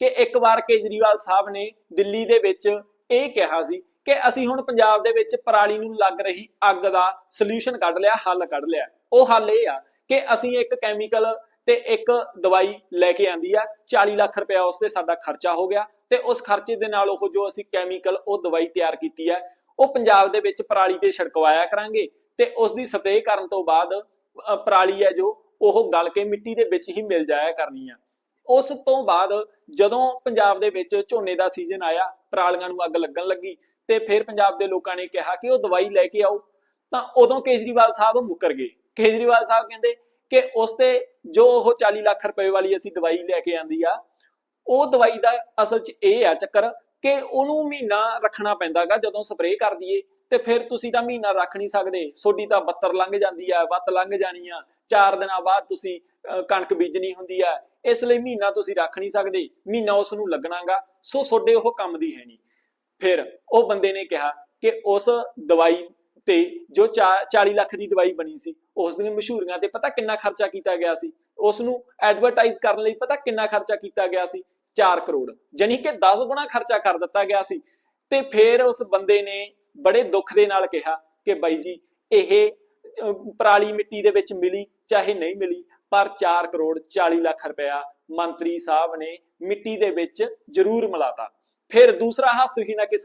ਕਿ ਇੱਕ ਵਾਰ ਕੇਜਰੀਵਾਲ ਸਾਹਿਬ ਨੇ ਦਿੱਲੀ ਦੇ ਵਿੱਚ ਇਹ ਕਿਹਾ ਸੀ ਕਿ ਅਸੀਂ ਹੁਣ ਪੰਜਾਬ ਦੇ ਵਿੱਚ ਪਰਾਲੀ ਨੂੰ ਲੱਗ ਰਹੀ ਅੱਗ ਦਾ ਸੋਲੂਸ਼ਨ ਕੱਢ ਲਿਆ, ਹੱਲ ਕੱਢ ਲਿਆ। ਉਹ ਹੱਲ ਇਹ ਆ ਕਿ ਅਸੀਂ ਇੱਕ ਕੈਮੀਕਲ ਤੇ ਇੱਕ ਦਵਾਈ ਲੈ ਕੇ ਆਂਦੀ ਆ 40 ਲੱਖ ਰੁਪਇਆ ਉਸ ਤੇ ਸਾਡਾ ਖਰਚਾ ਹੋ ਗਿਆ ਤੇ ਉਸ ਖਰਚੇ ਦੇ ਨਾਲ ਉਹ ਜੋ ਅਸੀਂ ਕੈਮੀਕਲ ਉਹ ਦਵਾਈ ਤਿਆਰ ਕੀਤੀ ਹੈ ਉਹ ਪੰਜਾਬ ਦੇ ਵਿੱਚ ਪਰਾਲੀ ਤੇ ਛਿੜਕਵਾਇਆ ਕਰਾਂਗੇ ਤੇ ਉਸ ਦੀ ਸਪਰੇਅ ਕਰਨ ਤੋਂ ਬਾਅਦ ਪਰਾਲੀ ਹੈ ਜੋ, ਉਹ ਗਲ ਕੇ ਮਿੱਟੀ ਦੇ ਵਿੱਚ ਹੀ ਮਿਲ ਜਾਇਆ ਕਰਨੀ ਆ। ਉਸ ਤੋਂ ਬਾਅਦ ਜਦੋਂ ਪੰਜਾਬ ਦੇ ਵਿੱਚ ਝੋਨੇ ਦਾ ਸੀਜ਼ਨ ਆਇਆ, ਪਰਾਲੀਆਂ ਨੂੰ ਅੱਗ ਲੱਗਣ ਲੱਗੀ ਤੇ ਫਿਰ ਪੰਜਾਬ ਦੇ ਲੋਕਾਂ ਨੇ ਕਿਹਾ ਕਿ ਉਹ ਦਵਾਈ ਲੈ ਕੇ ਆਓ, ਤਾਂ ਉਦੋਂ ਕੇਜਰੀਵਾਲ ਸਾਹਿਬ ਮੁੱਕਰ ਗਏ। ਕੇਜਰੀਵਾਲ ਸਾਹਿਬ ਕਹਿੰਦੇ ਕਿ ਉਸ ਤੇ ਜੋ ਉਹ 40 ਲੱਖ ਰੁਪਏ ਵਾਲੀ ਅਸੀਂ ਦਵਾਈ ਲੈ ਕੇ ਆਂਦੀ ਆ, ਉਹ ਦਵਾਈ ਦਾ ਅਸਲ 'ਚ ਇਹ ਆ ਚੱਕਰ ਕਿ ਉਹਨੂੰ ਮਹੀਨਾ ਰੱਖਣਾ ਪੈਂਦਾਗਾ ਜਦੋਂ ਸਪਰੇਅ ਕਰ ਦਈਏ ਤੇ ਫਿਰ ਤੁਸੀਂ ਤਾਂ ਮਹੀਨਾ ਰੱਖ ਨਹੀਂ ਸਕਦੇ। ਸੋਡੀ ਤਾਂ 72 ਲੰਘ ਜਾਂਦੀ ਆ, ਵੱਤ ਲੰਘ ਜਾਣੀ ਆ ਚਾਰ ਦਿਨਾਂ ਬਾਅਦ ਤੁਸੀਂ ਕਣਕ ਬੀਜਣੀ ਹੁੰਦੀ ਆ, ਇਸ ਲਈ ਮਹੀਨਾ ਤੁਸੀਂ ਰੱਖ ਨਹੀਂ ਸਕਦੇ, ਮਹੀਨਾ ਉਸ ਨੂੰ ਲੱਗਣਾਗਾ, ਸੋ ਤੁਹਾਡੇ ਉਹ ਕੰਮ ਦੀ ਹੈ ਨਹੀਂ। ਫਿਰ ਉਹ ਬੰਦੇ ਨੇ ਕਿਹਾ ਕਿ ਉਸ ਦਵਾਈ ਤੇ ਜੋ 40 ਲੱਖ ਦੀ ਦਵਾਈ ਬਣੀ ਸੀ, ਉਸ ਦੀਆਂ ਮਸ਼ਹੂਰੀਆਂ ਤੇ ਪਤਾ ਕਿੰਨਾ ਖਰਚਾ ਕੀਤਾ ਗਿਆ ਸੀ? ਉਸ ਨੂੰ ਐਡਵਰਟਾਈਜ਼ ਕਰਨ ਲਈ ਪਤਾ ਕਿੰਨਾ ਖਰਚਾ ਕੀਤਾ ਗਿਆ ਸੀ? 4 ਕਰੋੜ ਯਾਨੀ ਕਿ 10 ਗੁਣਾ ਖਰਚਾ ਕਰ ਦਿੱਤਾ ਗਿਆ ਸੀ। ਤੇ ਫਿਰ ਉਸ ਬੰਦੇ ਨੇ ਬੜੇ ਦੁੱਖ ਦੇ ਨਾਲ ਕਿਹਾ ਕਿ ਬਾਈ ਜੀ, ਇਹ ਪਰਾਲੀ ਮਿੱਟੀ ਦੇ ਵਿੱਚ ਮਿਲੀ, ਚਾਹੇ ਨਹੀਂ ਮਿਲੀ, ਪਰ 4 ਕਰੋੜ 40 ਲੱਖ ਰੁਪਇਆ ਮੰਤਰੀ ਸਾਹਿਬ ਨੇ ਮਿੱਟੀ ਦੇ ਵਿੱਚ ਜ਼ਰੂਰ ਮਿਲਾਤਾ। ਫਿਰ ਦੂਸਰਾ ਹਾਸੋਹੀਣਾ ਕਿੱਸਾ